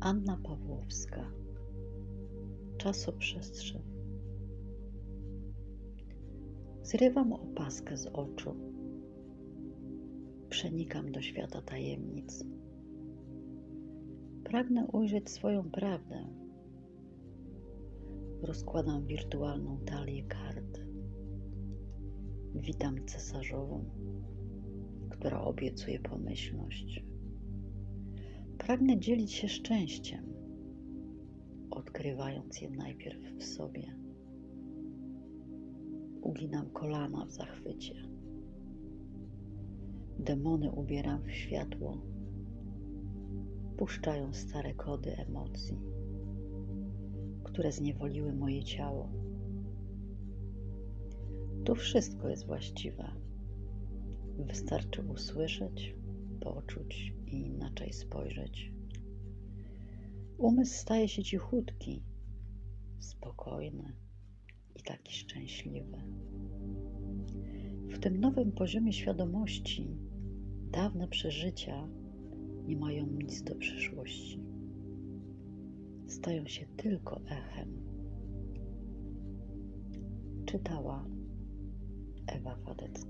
Anna Pawłowska Czasoprzestrzeń Zrywam opaskę z oczu. Przenikam do świata tajemnic. Pragnę ujrzeć swoją prawdę. Rozkładam wirtualną talię kart. Witam cesarzową, która obiecuje pomyślność. Pragnę dzielić się szczęściem, odkrywając je najpierw w sobie. Uginam kolana w zachwycie. Demony ubieram w światło, puszczają stare kody emocji, które zniewoliły moje ciało. Tu wszystko jest właściwe. Wystarczy usłyszeć, poczuć i inaczej spojrzeć. Umysł staje się cichutki, spokojny i taki szczęśliwy. W tym nowym poziomie świadomości dawne przeżycia nie mają nic do przyszłości. Stają się tylko echem. Czytała Ewa Wadecka.